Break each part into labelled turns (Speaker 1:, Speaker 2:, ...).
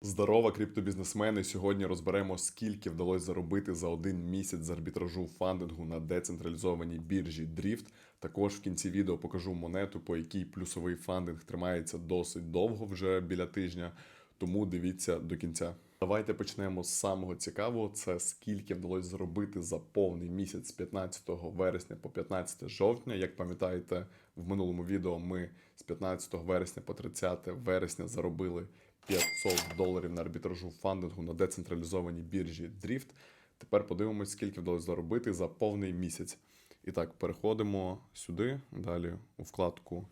Speaker 1: Здорова, криптобізнесмени! Сьогодні розберемо, скільки вдалося заробити за один місяць з арбітражу фандингу на децентралізованій біржі Drift. Також в кінці відео покажу монету, по якій плюсовий фандинг тримається досить довго, вже біля тижня. Тому дивіться до кінця. Давайте почнемо з самого цікавого: це скільки вдалося заробити за повний місяць з 15 вересня по 15 жовтня. Як пам'ятаєте, в минулому відео ми з 15 вересня по 30 вересня заробили 500 доларів на арбітражу фандингу на децентралізованій біржі Drift. Тепер подивимось, скільки вдалося заробити за повний місяць. І так, переходимо сюди, далі у вкладку,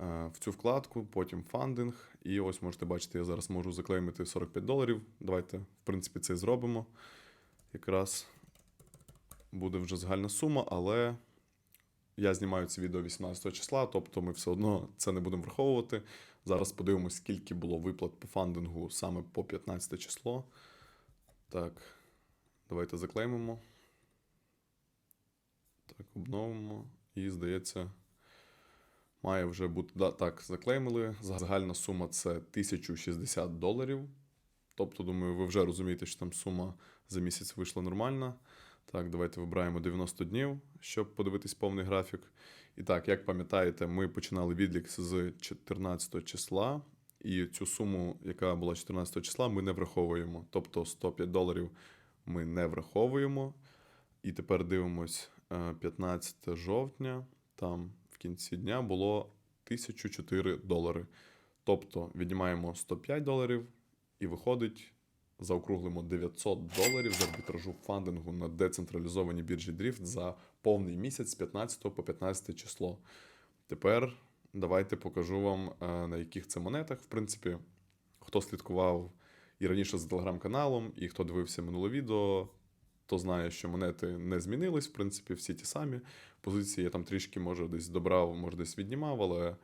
Speaker 1: е, в цю вкладку, потім фандинг. І ось можете бачити, я зараз можу заклеймити 45 доларів. Давайте, в принципі, це і зробимо. Якраз буде вже загальна сума, але я знімаю це відео 18 числа, тобто ми все одно це не будемо враховувати. Зараз подивимось, скільки було виплат по фандингу саме по 15 число. Так, давайте заклеймимо. Так, обновимо. І, здається, має вже бути. Да, так, заклеймили. Загальна сума це 1060 доларів. Тобто, думаю, ви вже розумієте, що там сума за місяць вийшла нормальна. Так, давайте вибираємо 90 днів, щоб подивитись повний графік. І так, як пам'ятаєте, ми починали відлік з 14 числа, і цю суму, яка була 14 числа, ми не враховуємо. Тобто 105 доларів ми не враховуємо. І тепер дивимось е, 15 жовтня, там в кінці дня було 1004 долари. Тобто віднімаємо 105 доларів і виходить заокруглимо 900 доларів з арбітражу фандингу на децентралізованій біржі Drift за повний місяць з 15 по 15 число. Тепер давайте покажу вам, е, на яких це монетах. В принципі, хто слідкував і раніше за телеграм-каналом, і хто дивився минуле відео, то знає, що монети не змінились, в принципі, всі ті самі. Позиції я там трішки, може, десь добрав, може, десь віднімав, але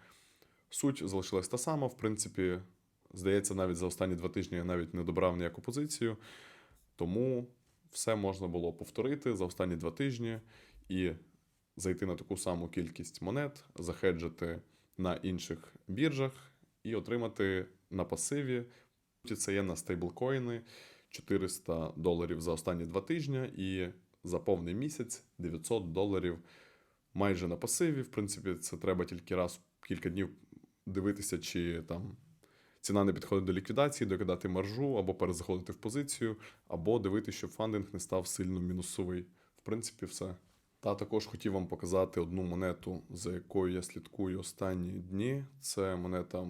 Speaker 1: суть залишилась та сама. В принципі, Здається, навіть за останні два тижні я навіть не добрав ніяку позицію. Тому все можна було повторити за останні два тижні і зайти на таку саму кількість монет, захеджити на інших біржах і отримати на пасиві. Це є на стейблкоїни 400 доларів за останні два тижні, і за повний місяць 900 доларів майже на пасиві. В принципі, це треба тільки раз кілька днів дивитися, чи там ціна не підходить до ліквідації, докидати маржу, або перезаходити в позицію, або дивитися, щоб фандинг не став сильно мінусовий. В принципі, все. Та також хотів вам показати одну монету, за якою я слідкую останні дні. Це монета.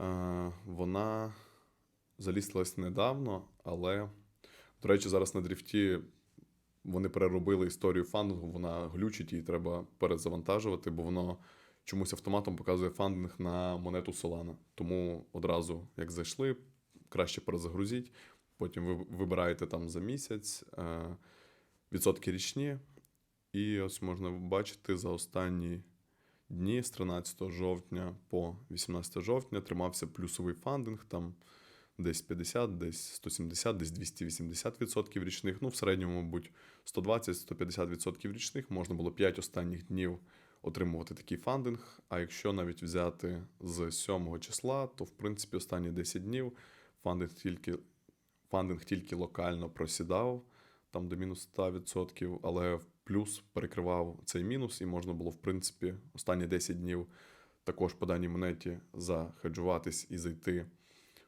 Speaker 1: Е, Вона залістилась недавно, але, до речі, зараз на дріфті вони переробили історію фандингу, вона глючить, її треба перезавантажувати, бо воно чомусь автоматом показує фандинг на монету Solana. Тому одразу, як зайшли, краще перезагрузіть. Потім ви вибираєте там за місяць е, відсотки річні. І ось можна бачити за останні дні з 13 жовтня по 18 жовтня тримався плюсовий фандинг. Там десь 50, десь 170, десь 280% річних. Ну, в середньому, мабуть, 120-150% річних. Можна було 5 останніх днів отримувати такий фандинг. А якщо навіть взяти з 7 числа, то в принципі останні 10 днів фандинг тільки фандинг тільки локально просідав там до мінус 100%, але плюс перекривав цей мінус, і можна було, в принципі, останні 10 днів також по даній монеті захеджуватись і зайти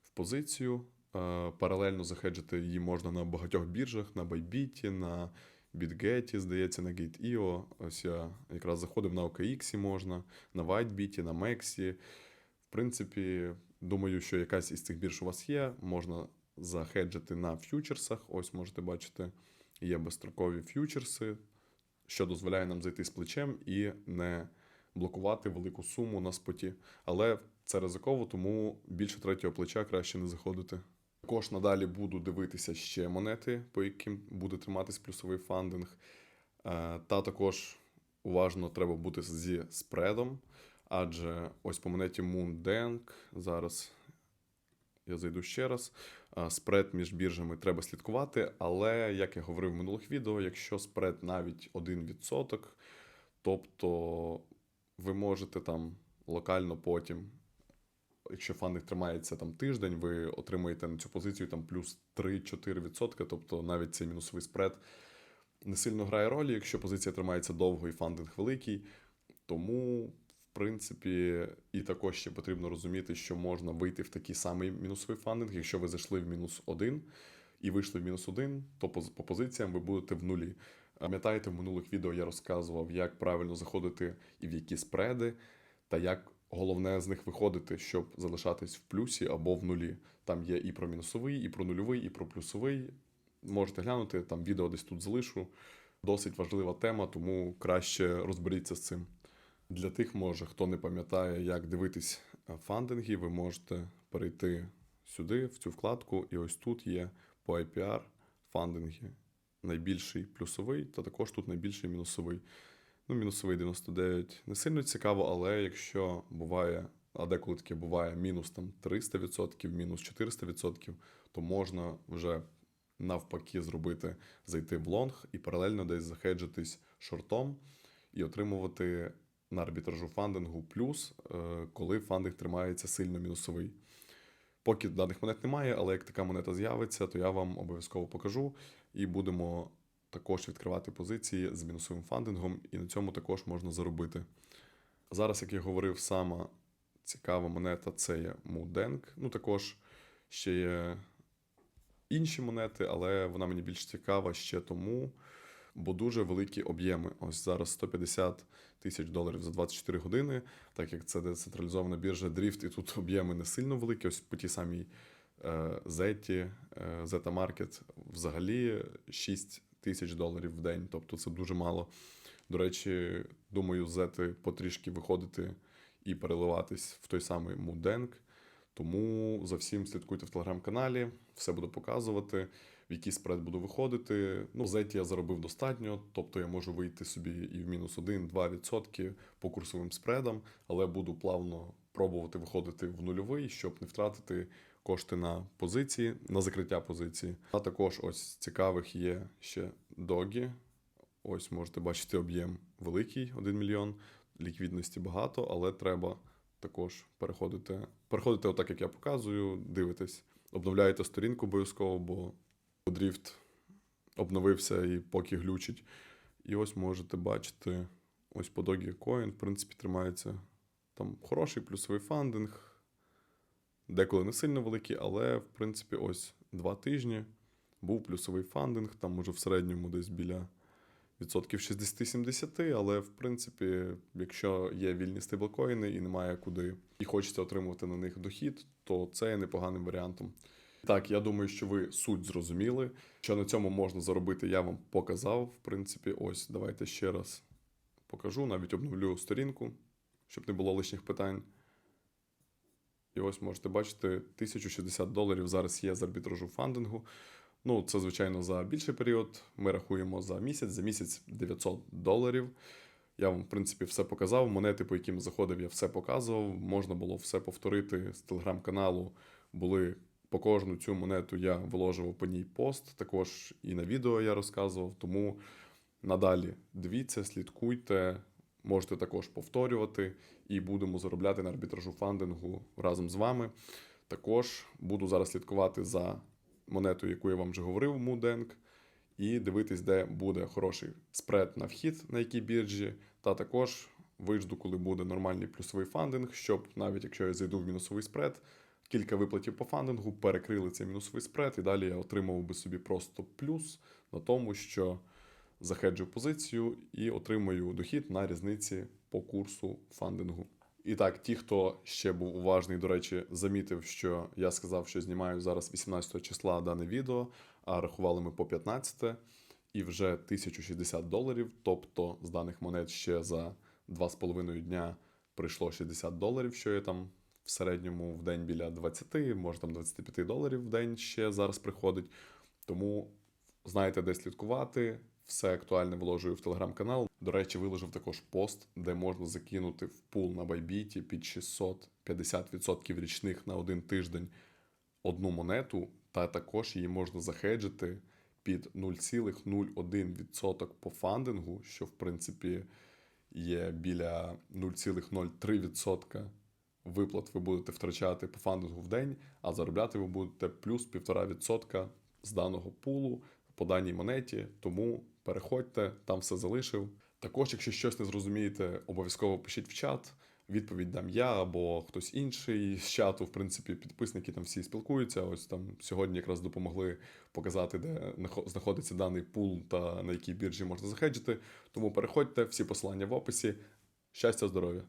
Speaker 1: в позицію. Е, Паралельно захеджити її можна на багатьох біржах, на Bybit, на BitGet, здається, на Gate.io. Ось я якраз заходив на OKX можна, на WhiteBit, на Mexi. В принципі, думаю, що якась із цих бірж у вас є. Можна захеджити на ф'ючерсах. Ось можете бачити, є безстрокові ф'ючерси, що дозволяє нам зайти з плечем і не блокувати велику суму на споті. Але це ризиково, тому більше третього плеча краще не заходити. Також надалі буду дивитися ще монети, по яким буде триматись плюсовий фандинг. Е, Та також уважно треба бути зі спредом, адже ось по монеті Moondeng, зараз я зайду ще раз. е, Спред між біржами треба слідкувати, але, як я говорив в минулих відео, якщо спред навіть 1%, тобто ви можете там локально потім Якщо фандинг тримається там тиждень, ви отримаєте на цю позицію там плюс 3-4%, тобто навіть цей мінусовий спред не сильно грає ролі, якщо позиція тримається довго і фандинг великий. Тому, в принципі, і також ще потрібно розуміти, що можна вийти в такий самий мінусовий фандинг. Якщо ви зайшли в мінус один і вийшли в мінус один, то по, по позиціям ви будете в нулі. Пам'ятаєте, в минулих відео я розказував, як правильно заходити і в які спреди, та як головне з них виходити, щоб залишатись в плюсі або в нулі. Там є і про мінусовий, і про нульовий, і про плюсовий. Можете глянути, там відео десь тут залишу. Досить важлива тема, тому краще розберіться з цим. Для тих, може, хто не пам'ятає, як дивитись е, фандинги, ви можете перейти сюди, в цю вкладку, і ось тут є по IPR фандинги. Найбільший плюсовий, та також тут найбільший мінусовий. Ну, мінусовий 99 не сильно цікаво, але якщо буває, а деколи таке буває мінус там 300%, мінус 400%, то можна вже навпаки зробити, зайти в лонг і паралельно десь захеджитись шортом і отримувати на арбітражу фандингу плюс, е, коли фандинг тримається сильно мінусовий. Поки даних монет немає, але як така монета з'явиться, то я вам обов'язково покажу і будемо також відкривати позиції з мінусовим фандингом, і на цьому також можна заробити. Зараз, як я говорив, сама цікава монета це є Муденк. Ну, також ще є інші монети, але вона мені більш цікава ще тому, бо дуже великі об'єми. Ось зараз 150 тисяч доларів за 24 години, так як це децентралізована біржа Drift, і тут об'єми не сильно великі. Ось по тій самій Зеті, е, Zeta Market взагалі 6 тисяч доларів в день, тобто це дуже мало. До речі, думаю, Зети потрішки виходити і переливатись в той самий Муденк. Тому за всім слідкуйте в телеграм-каналі, все буду показувати, в який спред буду виходити. Ну, Зеті я заробив достатньо, тобто я можу вийти собі і в мінус 1-2% по курсовим спредам, але буду плавно пробувати виходити в нульовий, щоб не втратити кошти на позиції, на закриття позиції. А також ось цікавих є ще догі. Ось можете бачити об'єм великий 1 мільйон, ліквідності багато, але треба також переходити. Переходите отак, як я показую, дивитесь, обновляєте сторінку обов'язково, бо дріфт обновився і поки глючить. І ось можете бачити, ось по Dogecoin, Coin, в принципі, тримається там хороший плюсовий фандинг. Деколи не сильно великий, але в принципі, ось два тижні був плюсовий фандинг, там може в середньому десь біля відсотків 60-70, але в принципі, якщо є вільні стейблкоїни і немає куди, і хочеться отримувати на них дохід, то це є непоганим варіантом. Так, я думаю, що ви суть зрозуміли. Що на цьому можна заробити, я вам показав. В принципі, ось давайте ще раз покажу, навіть обновлю сторінку, щоб не було лишніх питань. І ось можете бачити, 1060 доларів зараз є з арбітражу фандингу. Ну, це, звичайно, за більший період. Ми рахуємо за місяць, за місяць 900 доларів. Я вам, в принципі, все показав. Монети, по яким заходив, я все показував. Можна було все повторити з телеграм-каналу. Були по кожну цю монету я виложував по ній пост. Також і на відео я розказував. Тому надалі дивіться, слідкуйте. Можете також повторювати і будемо заробляти на арбітражу фандингу разом з вами. Також буду зараз слідкувати за монетою, яку я вам вже говорив, Муденк, і дивитись, де буде хороший спред на вхід, на якій біржі, та також вижду, коли буде нормальний плюсовий фандинг, щоб навіть якщо я зайду в мінусовий спред, кілька виплатів по фандингу перекрили цей мінусовий спред, і далі я отримав би собі просто плюс на тому, що захеджу позицію і отримаю дохід на різниці по курсу фандингу. І так, ті, хто ще був уважний, до речі, замітив, що я сказав, що знімаю зараз 18 числа дане відео, а рахували ми по 15 і вже 1060 доларів. Тобто з даних монет ще за 2,5 дня прийшло 60 доларів, що є там в середньому в день біля 20, може там 25 доларів в день ще зараз приходить. Тому знаєте, де слідкувати. Все актуальне виложую в телеграм-канал. До речі, виложив також пост, де можна закинути в пул на байбіті під 650% річних на один тиждень одну монету, та також її можна захеджити під 0,01% по фандингу, що в принципі є біля 0,03% виплат ви будете втрачати по фандингу в день, а заробляти ви будете плюс 1,5% з даного пулу по даній монеті. Тому переходьте, там все залишив. Також, якщо щось не зрозумієте, обов'язково пишіть в чат. Відповідь дам я або хтось інший з чату. В принципі, підписники там всі спілкуються. Ось там сьогодні якраз допомогли показати, де знаходиться даний пул та на якій біржі можна захеджити. Тому переходьте, всі посилання в описі. Щастя, здоров'я!